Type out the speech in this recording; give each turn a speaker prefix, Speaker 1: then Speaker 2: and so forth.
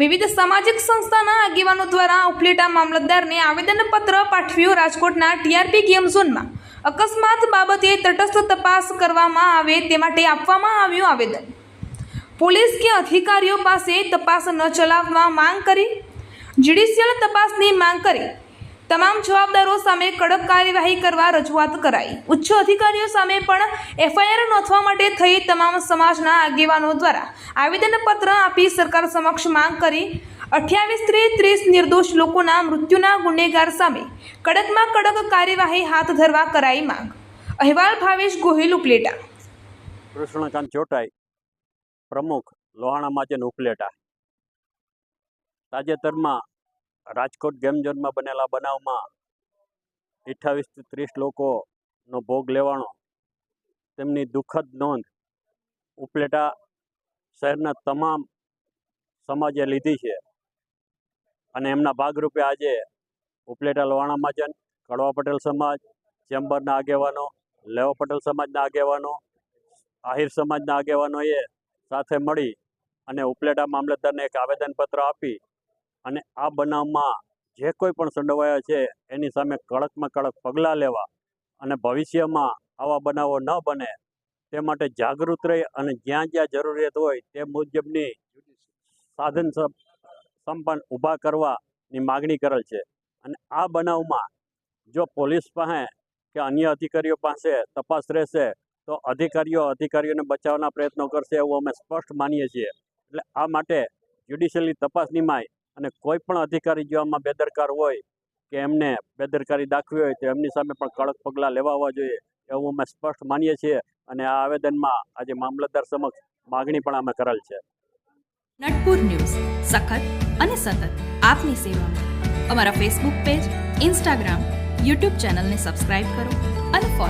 Speaker 1: વિવિધ સામાજિક સંસ્થાના આગેવાનો દ્વારા ઉપલેટા મામલતદારને આવેદનપત્ર પાઠવ્યું રાજકોટના ટીઆરપી ગેમ ઝોનમાં. અકસ્માત બાબતે તટસ્થ તપાસ કરવામાં આવે તે માટે આપવામાં આવ્યું આવેદન. પોલીસ કે અધિકારીઓ પાસે તપાસ ન ચલાવવા માંગ કરી? જ્યુડિશિયલ તપાસની માંગ કરી? તમામ જવાબદારો સામે કડક કાર્યવાહી કરવા રજૂઆત કરાઈ. ઉચ્ચ અધિકારીઓ સામે પણ એફઆઈઆર નોંધવા માટે થઈ તમામ સમાજના આગેવાનો દ્વારા આવેદનપત્ર આપી સરકાર સમક્ષ માંગ કરી અઠ્યાવીસથી ત્રીસ નિર્દોષ લોકોના મૃત્યુના ગુનેગાર સામે કડકમાં કડક કાર્યવાહી હાથ ધરવા કરાઈ માંગ. અહેવાલ ભાવેશ ગોહિલ ઉપલેટા.
Speaker 2: કૃષ્ણકાંત ચોટાઈ, પ્રમુખ લોહાણા માચન ઉપલેટા. તાજેતરમાં રાજકોટ ગેમ ઝોનમાં બનેલા બનાવમાં અઠ્ઠાવીસથી ત્રીસ લોકોનો ભોગ લેવાનો. તેમની દુઃખદ નોંધ, ઉપલેટા શહેરના તમામ સમાજે લીધી છે. અને એમના ભાગરૂપે આજે ઉપલેટા લોહાણા મહાજન, કડવા પટેલ સમાજ, ચેમ્બરના આગેવાનો, લેવા પટેલ સમાજના આગેવાનો, આહિર સમાજના આગેવાનોએ સાથે મળી અને ઉપલેટા મામલતદારને એક આવેદનપત્ર આપી અને આ બનાવમાં જે કોઈ પણ સંડોવાયા છે, એની સામે કડકમાં કડક પગલાં લેવા અને ભવિષ્યમાં આવા બનાવો ન બને, તે માટે જાગૃત રહી અને જ્યાં જ્યાં જરૂરિયાત હોય તે મુજબની સાધન સંપન્ન ઊભા કરવાની માગણી કરેલ છે. અને આ બનાવમાં જો પોલીસ પાસે કે અન્ય અધિકારીઓ પાસે તપાસ રહેશે, તો અધિકારીઓ અધિકારીઓને બચાવવાના પ્રયત્નો કરશે એવું અમે સ્પષ્ટ માનીએ છીએ. એટલે આ માટે જ્યુડિશિયલની તપાસ નિમાય અને કોઈ પણ અધિકારી જો આમાં બેદરકાર હોય કે એમને બેદરકારી દાખવી હોય તો એમની સામે પણ કડક પગલાં લેવાવા જોઈએ એવું અમે સ્પષ્ટ માનીએ છીએ અને આ આવેદનમાં આજે મામલતદાર સમક્ષ માગણી પણ અમે કરેલ છે.
Speaker 3: નટપુર ન્યૂઝ, સખત અને સતત આપની સેવામાં. અમારા ફેસબુક પેજ ઇન્સ્ટાગ્રામ યુટ્યુબ ચેનલને સબસ્ક્રાઇબ કરો અને ફોલો